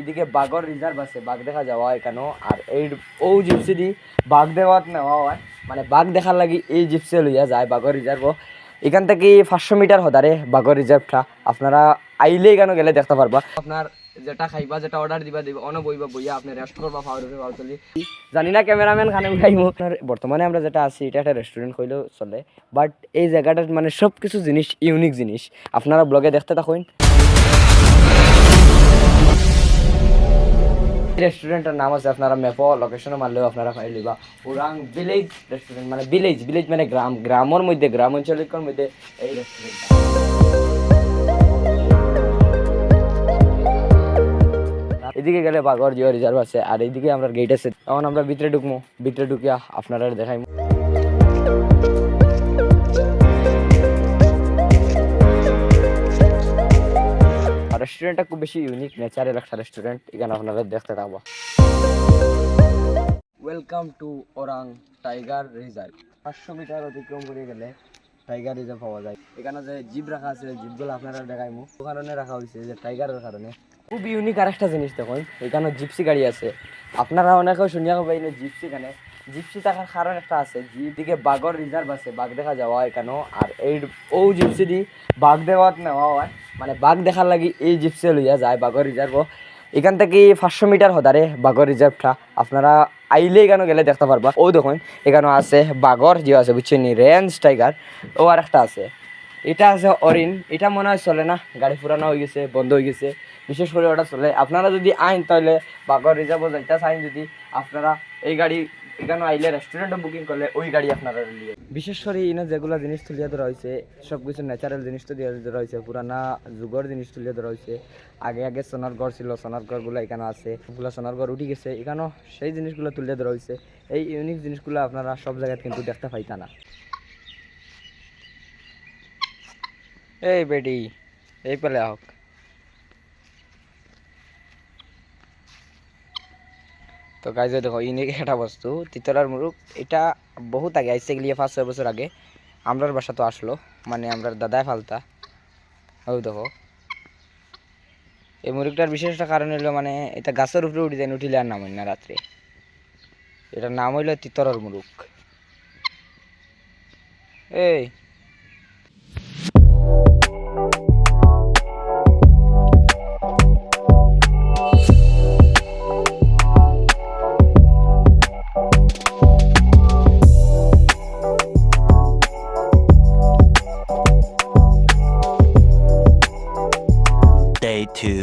এদিকে বাঘর রিজার্ভ আছে বাঘ দেখা যাওয়া এখানেও আর এই ও জিপসি দি বাঘ দেওয়াত নেওয়া হয়। মানে বাঘ দেখার লাগি এই জিপসি লইয়া যায় বাঘর রিজার্ভ এখান থেকে পাঁচশো মিটার হদারে বাঘর রিজার্ভটা আপনারা আইলে এখানে গেলে দেখতে পারবা। আপনার যেটা খাইবা, যেটা অর্ডার দিবা দিবা, অন বইবা, বইয়া আপনি রেস্ট করবা পাওয়ার চলি। জানি না ক্যামেরাম্যান খানে উঠাইমু। বর্তমানে আমরা যেটা আছি, এটা একটা রেস্টুরেন্ট কইলেও চলে। বাট এই জায়গাটার মানে সব কিছু জিনিস ইউনিক জিনিস। আপনারা ব্লগে দেখতে থাকুন। রেস্টুরেন্টের নাম আছে আপনারা মেপো লোকেশনও মারলেও আপনারা পাই লিবা। ওরাং ভিলেজ রেস্টুরেন্ট মানে ভিলেজ ভিলেজ মানে গ্রাম, গ্রামের মধ্যে গ্রাম অঞ্চলের মধ্যে এই রেস্টুরেন্ট এদিকে গেলে বাগর জিও রিজার্ভ আছে, আর এইদিকে আমরা গেট আছে তখন আমরা ভিতরে ঢুকবো ভিতরে ঢুকিয়া আপনারা দেখাইমু। রেস্টুরেন্টটা খুব বেশি ইউনিক নেচারের একটা রেস্টুরেন্ট এখানে আপনারা দেখতে থাকব welcome to Orang tiger reserve পাঁচশো মিটার অতিক্রম করে গেলে টাইগার রিজার্ভ পাওয়া যায়। এখানে যে জিপ রাখা আছে জিপগুলো আপনারা দেখাইমু। ও কারণে রাখা হয়েছে যে টাইগারের কারণে। খুব ইউনিক আর একটা জিনিস দেখুন, এখানে জিপসি গাড়ি আছে। আপনারা অনেকেও শুনিয়া পাই না জিপসি এখানে। জিপসি থাকার কারণ একটা আছে জিপ দিকে বাঘর রিজার্ভ আছে, বাঘ দেখা যাওয়া এখানেও আর এই ও জিপসি দি বাঘ দেওয়াত নেওয়া হয়। মানে বাঘ দেখার লাগি এই জিপসি লইয়া যায় বাঘর রিজার্ভ এখান থেকে পাঁচশো মিটার হদারে বাঘর রিজার্ভটা আপনারা আইলে এখানে গেলে দেখতে পারবা? ও দেখুন এখানে আছে বাঘর যে আছে, বুঝছেন রেঞ্জ টাইগার ও আর একটা আছে। এটা আছে অরিন এটা মনে হয় চলে না? গাড়ি পুরানো হয়ে গেছে, বন্ধ হয়ে গেছে। বিশেষ করে ওটা চলে। আপনারা যদি আইন, তাহলে বাঘর রিজার্ভ যাইতে, চাইন যদি আপনারা এই গাড়ি এখানে আইলে রেস্টুরেন্টও বুকিং করলে, ওই গাড়ি আপনারা নিয়ে বিশেষ করে ইনো যেগুলো জিনিস তুলিয়া ধরা হয়েছে সব কিছু ন্যাচারাল জিনিস তুলিয়া ধরা হয়েছে পুরানা যুগর জিনিস তুলিয়া ধরা হয়েছে আগে আগে সোনার ঘর ছিল, সোনার ঘরগুলো এখানে আছে ওগুলো সোনার ঘর উঠে গেছে, এখানেও সেই জিনিসগুলো তুলিয়া ধরা হয়েছে এই ইউনিক জিনিসগুলো আপনারা সব জায়গায় কিন্তু দেখতে পাইতা না। এই বেডি এই পেলে হোক। তো গাইজে দেখো ইউনিক একটা বস্তু তিতরার মুরুখ, এটা বহুত আগে, আইসে গেলিয়ে পাঁচ ছয় বছর আগে। আমরার বাসা তো আসলো মানে আমরার দাদায় ফালতা ওই দেখো। এই মুরগিটার বিশেষ একটা কারণ হলো মানে এটা গাছের উপরে উঠে যায়, উঠিলে আর নাম না রাত্রে। এটার নাম হইল তিতরর মুরুখ এই two.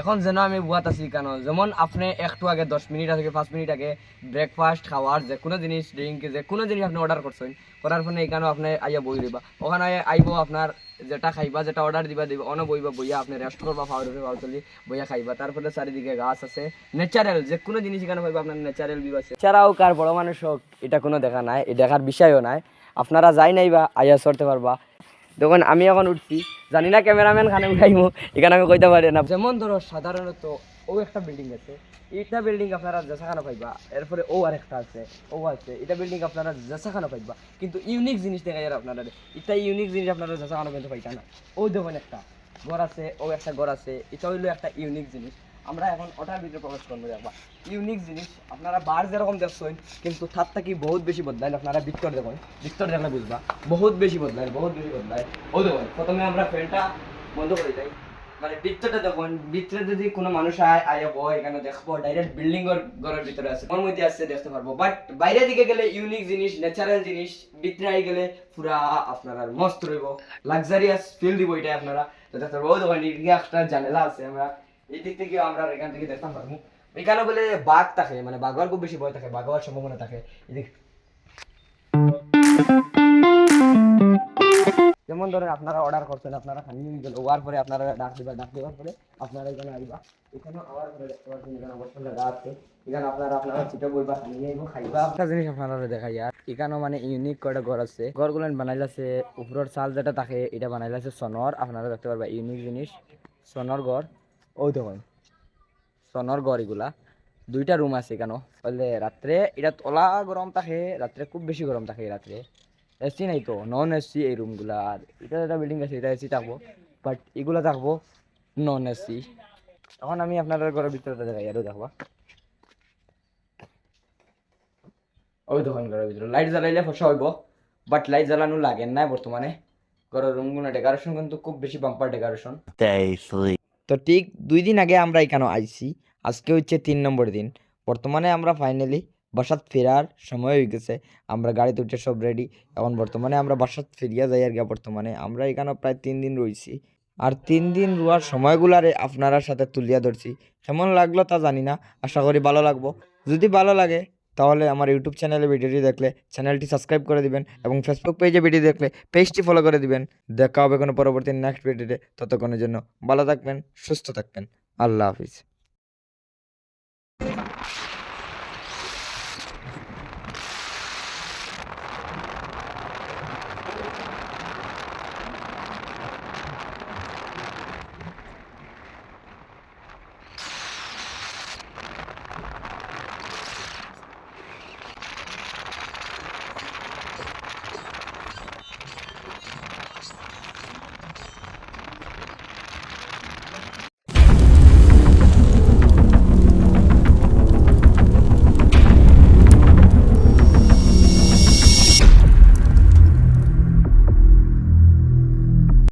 এখন যেন আমি বুয়াত আছি কেন? যেমন আপনি একটু আগে দশ মিনিট আগে, পাঁচ মিনিট আগে ব্রেকফাস্ট খাওয়ার যে কোনো জিনিস ড্রিঙ্ক যে কোনো জিনিস আপনি অর্ডার করছেন, করার ফলে এখানেও আপনি আইয়া বই দিবা ওখানে আইব আপনার যেটা খাইবা, যেটা অর্ডার দিবা দিবা, অন বইবা বইয়া আপনি রেস্ট করবা পাওয়ার উপরে চলি বইয়া খাইবা। তারপরে চারিদিকে গাছ আছে। ন্যাচারাল যে কোনো জিনিস এখানে পাইবা আপনার ন্যাচারাল ভিউ আছে। এছাড়াও কার বড় মানুষ হোক, এটা কোনো দেখা নাই, এ দেখার বিষয়ও নাই। আপনারা যাই নাই বা আইয়া চড়তে পারবা। দেখুন, আমি এখন উঠছি। জানি না ক্যামেরাম্যান খানে উঠাইমু এখানে আমি কইতে পারি না। যেমন ধরো, সাধারণত ও একটা বিল্ডিং আছে। এটা বিল্ডিং আপনারা জেসাখানা পাইবা, এরপরে ও আর একটা আছে, ও আছে। এটা বিল্ডিং আপনারা জেসাখানা পাইবা। কিন্তু ইউনিক জিনিস দেখা যায় আপনারা এটা ইউনিক জিনিস আপনারা জেসাখানা কিন্তু পাইতা না। ও দেখুন একটা ঘর আছে, ও একটা ঘর আছে। এটা হইল একটা ইউনিক জিনিস। আমরা এখন ওটার ভিতরে প্রবেশ করব, দেখবা। ইউনিক জিনিস, আপনারা বার যেরকম দেখছেন, কিন্তু তার থাকি বহুত বেশি বদলায়, আপনারা ভিতর দেখুন ভিতর দেখলে বুঝবা, বহুত বেশি বদলায়, বহুত বেশি বদলায়। ও দেখুন, প্রথমে আমরা ফ্যানটা বন্ধ করে দেই। মানে ভিতরটা দেখুন, ভিতরে যদি কোনো মানুষ আয় আয় বয় এখানে দেখব ডাইরেক্ট বিল্ডিং এর ঘরের ভিতরে আছে ওর মধ্যে আসছে দেখতে পারব। বাট বাইরের দিকে গেলে ইউনিক জিনিস ন্যাচারাল জিনিস, ভিতরে আই গেলে পুরা আপনার মস্ত রইব লাক্সারিয়াস ফিল দিব এটা আপনারা। তো দেখতে পারব, ও দেখুন একটা জানালা আছে, আমরা এই দিক থেকে আমরা এখান থেকে দেখতে পারব। এখানে বলে বাঘ থাকে মানে বাঘর খুব বেশি ভয় থাকে বাঘ হওয়ার সম্ভাবনা থাকে এদিক যেমন ধরেন আপনারা অর্ডার করছেন, আপনারা খানি নিয়ে গেল হওয়ার পরে আপনারা ডাক দিবা, ডাক দেওয়ার পরে আপনারা এখানে আইবা। এখানে আওয়ার পরে দেখতে পাচ্ছেন এখানে অবশ্যই জায়গা আছে। এখানে আপনারা আপনারা চিটা বইবা খানি আইব খাইবা। একটা জিনিস আপনারা দেখাই, আর এখানেও মানে ইউনিক কয়টা ঘর আছে। ঘরগুলো বানাইলাছে, উপরের চাল যেটা থাকে, এটা বানাইলাছে সনর। আপনারা দেখতে পারবা ইউনিক জিনিস, সনর ঘর। ওই দেখুন। সনর ঘর এগুলা দুইটা রুম আছে কেন বললে রাত্রে এটা তলা গরম থাকে, রাত্রে খুব বেশি গরম থাকে রাত্রে। এসি নাই তো নন এসি এই রুমগুলা আর এটা একটা বিল্ডিং আছে, এটা এসি থাকব। বাট এগুলো থাকব নন এসি এখন আমি আপনার ঘরের ভিতরে দেখাই আরও দেখবা। ওই দোকান ঘরের ভিতরে। লাইট জ্বালাইলে ফসা হইব। বাট লাইট জ্বালানো লাগে না বর্তমানে। ঘরের রুমগুলো ডেকোরেশন কিন্তু খুব বেশি বাম্পার ডেকোরেশন Day 3. তো ঠিক দুই দিন আগে আমরা এখানে আইছি। আজকে হচ্ছে তিন নম্বর দিন। বর্তমানে আমরা ফাইনালি বাসাত ফেরার সময় হয়ে গেছে। আমরা গাড়িতে উঠে সব রেডি এখন বর্তমানে আমরা বাসাত ফিরিয়া যাই আর কি বর্তমানে। আমরা এখানে প্রায় তিন দিন রইছি। আর তিন দিন রোয়ার সময়গুলারে আপনারা সাথে তুলিয়া ধরছি। কেমন লাগল তা জানি না। আশা করি ভালো লাগবো। যদি ভালো লাগে তাহলে আমার ইউটিউব চ্যানেলে ভিডিওটি দেখলে চ্যানেলটি সাবস্ক্রাইব করে দিবেন এবং ফেসবুক পেজে ভিডিও দেখলে পেজটি ফলো করে দিবেন। দেখা হবে কোনো পরবর্তী নেক্সট ভিডিওতে ততক্ষণের জন্য ভালো থাকবেন, সুস্থ থাকবেন। আল্লাহ হাফিজ।